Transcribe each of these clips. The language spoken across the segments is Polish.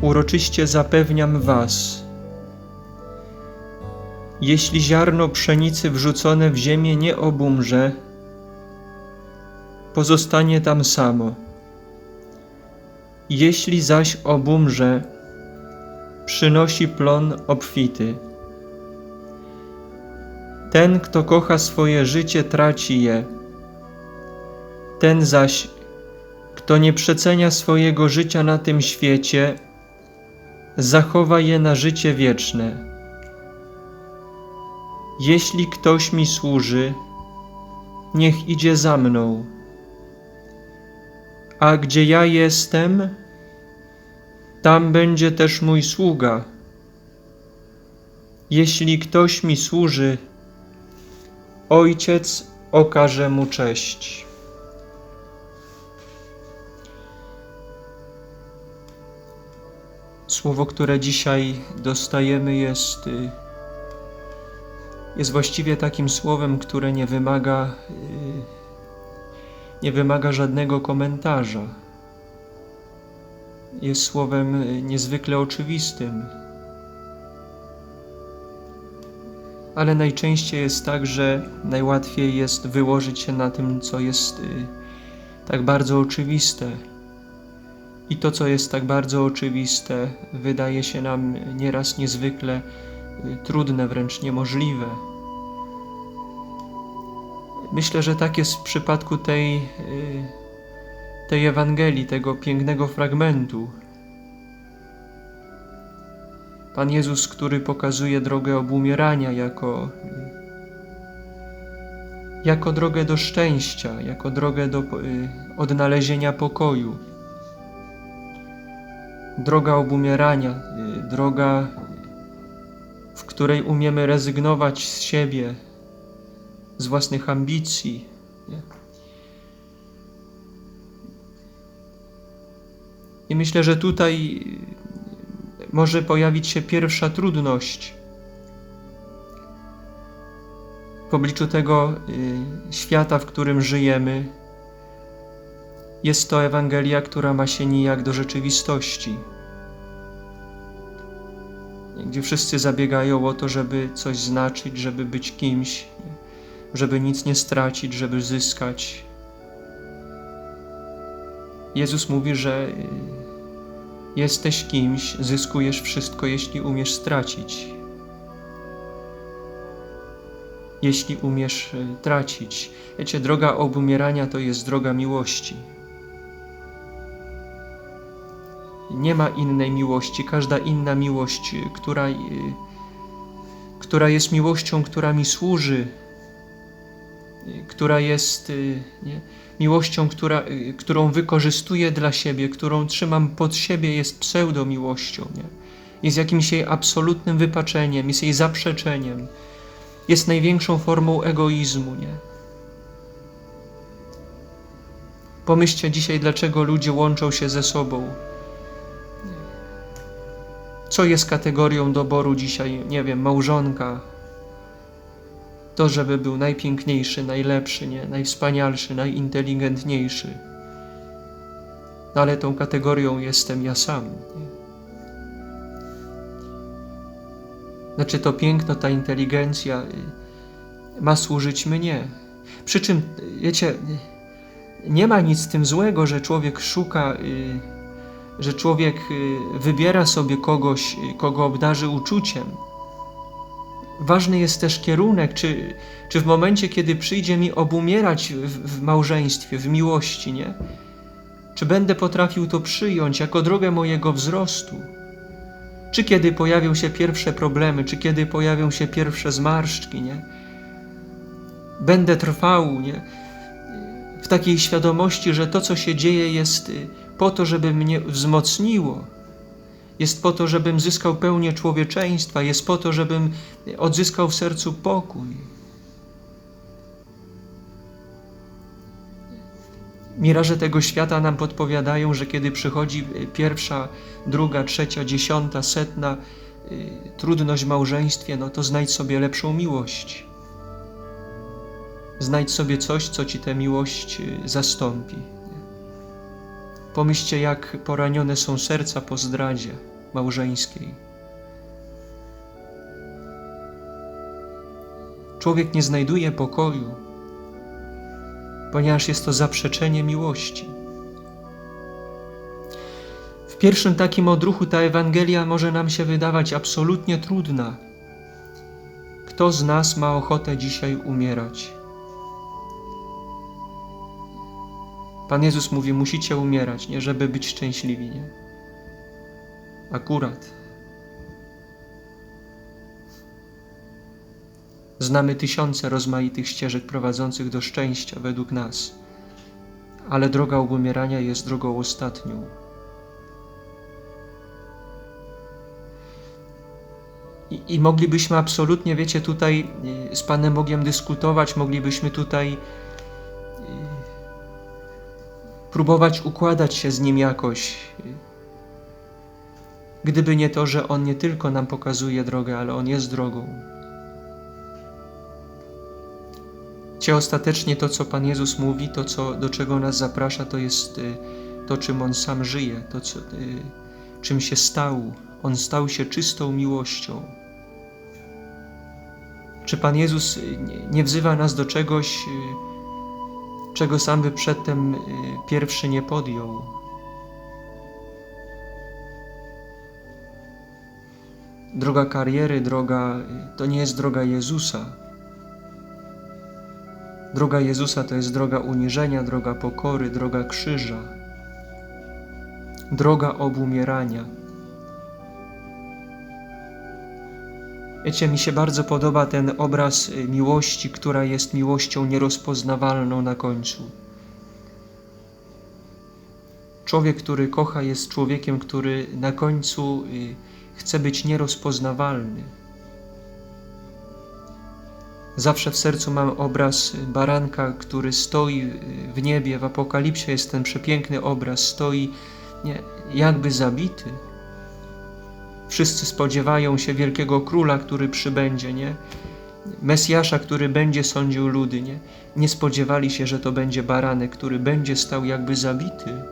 Uroczyście zapewniam was, jeśli ziarno pszenicy wrzucone w ziemię nie obumrze, pozostanie tam samo. Jeśli zaś obumrze, przynosi plon obfity. Ten, kto kocha swoje życie, traci je. Ten zaś, kto nie przecenia swojego życia na tym świecie, zachowa je na życie wieczne. Jeśli ktoś mi służy, niech idzie za mną. A gdzie ja jestem, tam będzie też mój sługa. Jeśli ktoś mi służy, Ojciec okaże mu cześć. Słowo, które dzisiaj dostajemy, jest, y, jest właściwie takim słowem, które nie wymaga, y, nie wymaga żadnego komentarza. Jest słowem y, niezwykle oczywistym. Ale najczęściej jest tak, że najłatwiej jest wyłożyć się na tym, co jest tak bardzo oczywiste i to, co jest tak bardzo oczywiste, wydaje się nam nieraz niezwykle y, trudne, wręcz niemożliwe. Myślę, że tak jest w przypadku tej, y, tej Ewangelii, tego pięknego fragmentu. Pan Jezus, który pokazuje drogę obumierania jako, jako drogę do szczęścia, jako drogę do y, odnalezienia pokoju droga obumierania, droga, w której umiemy rezygnować z siebie, z własnych ambicji. I myślę, że tutaj może pojawić się pierwsza trudność w obliczu tego y, świata, w którym żyjemy jest to Ewangelia, która ma się nijak do rzeczywistości. Gdzie wszyscy zabiegają o to, żeby coś znaczyć, żeby być kimś, żeby nic nie stracić, żeby zyskać. Jezus mówi, że y, jesteś kimś, zyskujesz wszystko, jeśli umiesz stracić. Jeśli umiesz y, tracić. Wiecie, droga obumierania to jest droga miłości. Nie ma innej miłości. Każda inna miłość, która, y, która jest miłością, która mi służy, y, która jest y, nie, miłością, która, którą wykorzystuję dla siebie, którą trzymam pod siebie, jest pseudomiłością. Nie? Jest jakimś jej absolutnym wypaczeniem, jest jej zaprzeczeniem, jest największą formą egoizmu. Nie? Pomyślcie dzisiaj, dlaczego ludzie łączą się ze sobą co jest kategorią doboru dzisiaj? Nie wiem, małżonka. To, żeby był najpiękniejszy, najlepszy, nie? najwspanialszy, najinteligentniejszy. No ale tą kategorią jestem ja sam. Nie? Znaczy to piękno, ta inteligencja y, ma służyć mnie. Przy czym, wiecie, nie ma nic z tym złego, że człowiek szuka. Yy, że człowiek y, wybiera sobie kogoś, y, kogo obdarzy uczuciem. Ważny jest też kierunek, czy, czy w momencie, kiedy przyjdzie mi obumierać w, w małżeństwie, w miłości, nie? Czy będę potrafił to przyjąć jako drogę mojego wzrostu? Czy kiedy pojawią się pierwsze problemy, czy kiedy pojawią się pierwsze zmarszczki, nie? Będę trwał, nie? W takiej świadomości, że to, co się dzieje, jest y, po to, żeby mnie wzmocniło. Jest po to, żebym zyskał pełnię człowieczeństwa, jest po to, żebym odzyskał w sercu pokój. Miraże tego świata nam podpowiadają, że kiedy przychodzi pierwsza, druga, trzecia, dziesiąta, setna y, trudność w małżeństwie, no to znajdź sobie lepszą miłość. Znajdź sobie coś, co ci tę miłość y, zastąpi. Pomyślcie, jak poranione są serca po zdradzie. małżeńskiej. Człowiek nie znajduje pokoju, ponieważ jest to zaprzeczenie miłości. W pierwszym takim odruchu ta Ewangelia może nam się wydawać absolutnie trudna. Kto z nas ma ochotę dzisiaj umierać? Pan Jezus mówi: Musicie umierać, nie żeby być szczęśliwi, nie? Akurat. Znamy tysiące rozmaitych ścieżek prowadzących do szczęścia według nas, ale droga umierania jest drogą ostatnią. I, I, moglibyśmy absolutnie, wiecie, tutaj z Panem Bogiem dyskutować, moglibyśmy tutaj próbować układać się z Nim jakoś. Gdyby nie to, że On nie tylko nam pokazuje drogę, ale On jest drogą. Cie ostatecznie to, co Pan Jezus mówi, to, co, do czego nas zaprasza, to jest y, to, czym On sam żyje, to, co, czym się stał. On stał się czystą miłością. Czy Pan Jezus nie wzywa nas do czegoś, czego sam by przedtem pierwszy nie podjął? Droga kariery, droga to nie jest droga Jezusa. Droga Jezusa to jest droga uniżenia, droga pokory, droga krzyża, droga obumierania. Wiecie, mi się bardzo podoba ten obraz miłości, która jest miłością nierozpoznawalną na końcu. Człowiek, który kocha, jest człowiekiem, który na końcu chce być nierozpoznawalny. Zawsze w sercu mam obraz baranka, który stoi w niebie. W Apokalipsie jest ten przepiękny obraz, stoi nie, jakby zabity. Wszyscy spodziewają się wielkiego króla, który przybędzie, nie? Mesjasza, który będzie sądził ludy, nie? Nie spodziewali się, że to będzie baranek, który będzie stał jakby zabity.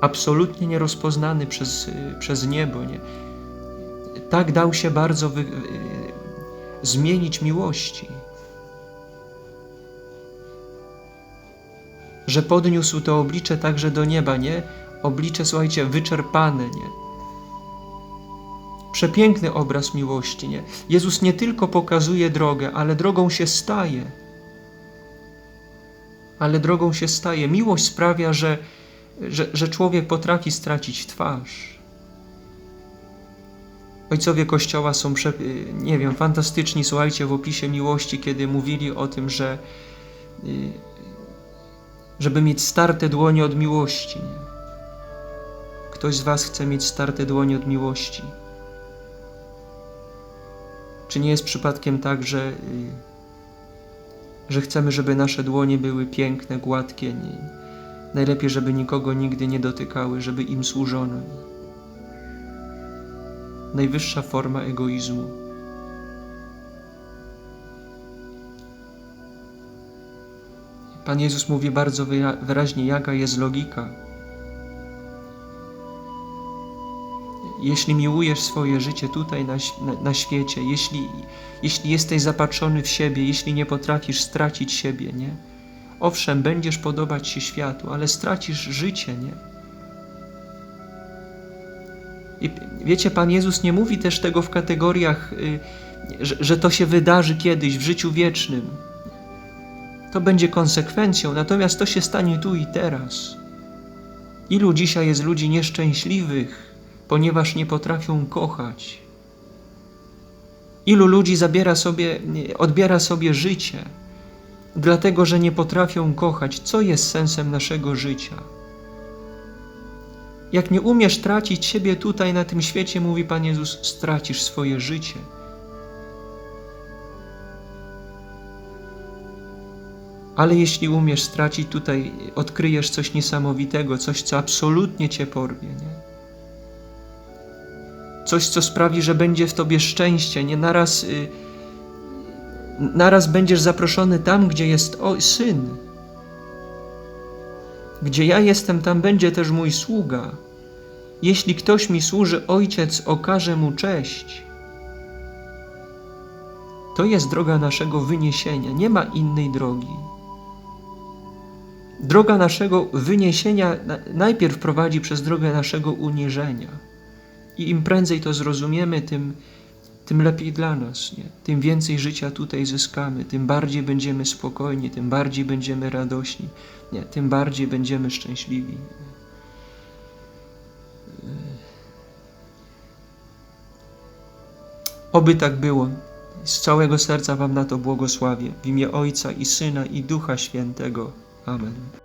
Absolutnie nierozpoznany przez, przez niebo, nie? Tak dał się bardzo wy, zmienić miłości, że podniósł to oblicze także do nieba, nie? Oblicze, słuchajcie, wyczerpane, nie? Przepiękny obraz miłości, nie? Jezus nie tylko pokazuje drogę, ale drogą się staje. Ale drogą się staje. Miłość sprawia, że, że, że człowiek potrafi stracić twarz. Ojcowie Kościoła są, nie wiem, fantastyczni, słuchajcie, w opisie miłości, kiedy mówili o tym, że żeby mieć starte dłonie od miłości. Ktoś z Was chce mieć starte dłonie od miłości. Czy nie jest przypadkiem tak, że, że chcemy, żeby nasze dłonie były piękne, gładkie? Nie? Najlepiej, żeby nikogo nigdy nie dotykały, żeby im służono. Najwyższa forma egoizmu. Pan Jezus mówi bardzo wyraźnie, jaka jest logika jeśli miłujesz swoje życie tutaj na, na, na, świecie, jeśli, jeśli jesteś zapatrzony w siebie, jeśli nie potrafisz stracić siebie, nie? Owszem, będziesz podobać się światu, ale stracisz życie, nie? I wiecie, Pan Jezus nie mówi też tego w kategoriach, y, że, że to się wydarzy kiedyś w życiu wiecznym. To będzie konsekwencją, natomiast to się stanie tu i teraz. Ilu dzisiaj jest ludzi nieszczęśliwych, ponieważ nie potrafią kochać. Ilu ludzi zabiera sobie, odbiera sobie życie, dlatego że nie potrafią kochać. Co jest sensem naszego życia? Jak nie umiesz tracić siebie tutaj na tym świecie, mówi Pan Jezus, stracisz swoje życie. Ale jeśli umiesz stracić tutaj, odkryjesz coś niesamowitego, coś, co absolutnie cię porwie. Nie? Coś, co sprawi, że będzie w tobie szczęście, nie naraz, y, naraz będziesz zaproszony tam, gdzie jest o, syn. Gdzie ja jestem, tam będzie też mój sługa. Jeśli ktoś mi służy, ojciec okaże mu cześć. To jest droga naszego wyniesienia, nie ma innej drogi. Droga naszego wyniesienia na- najpierw prowadzi przez drogę naszego uniżenia. I im prędzej to zrozumiemy, tym, tym lepiej dla nas. Nie? Tym więcej życia tutaj zyskamy, tym bardziej będziemy spokojni, tym bardziej będziemy radośni, nie? tym bardziej będziemy szczęśliwi. Oby tak było. Z całego serca Wam na to błogosławię. W imię Ojca i Syna i Ducha Świętego. Amen.